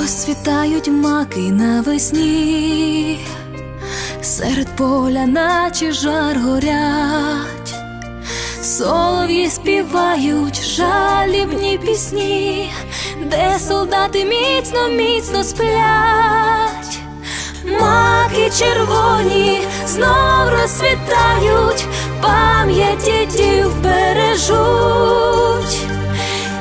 Розцвітають маки навесні, серед поля, наче жар горять, солов'ї співають жалібні пісні, де солдати міцно, міцно сплять, маки червоні знов розцвітають, пам'ять дідів бережуть.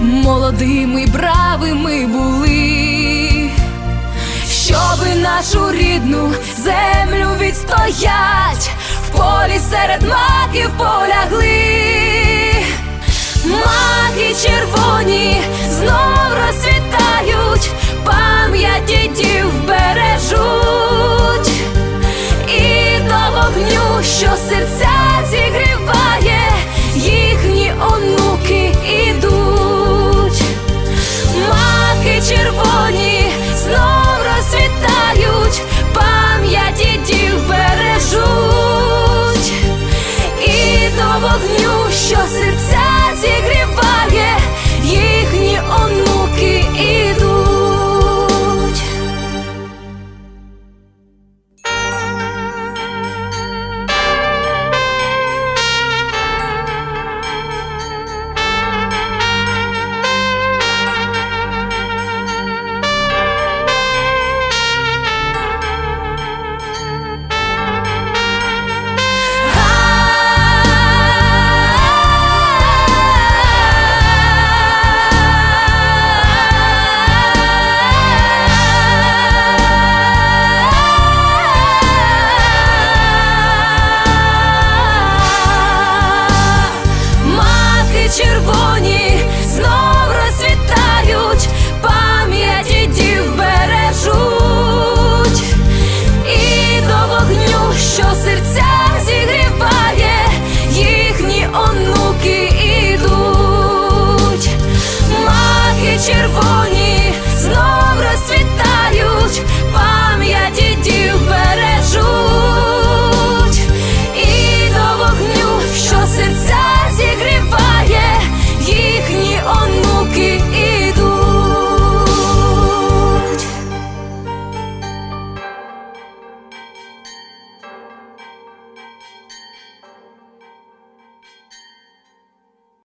молодими бравими були, щоби нашу рідну землю відстоять, в полі серед маків полягли, маки червоні що серця зігрі. червоні.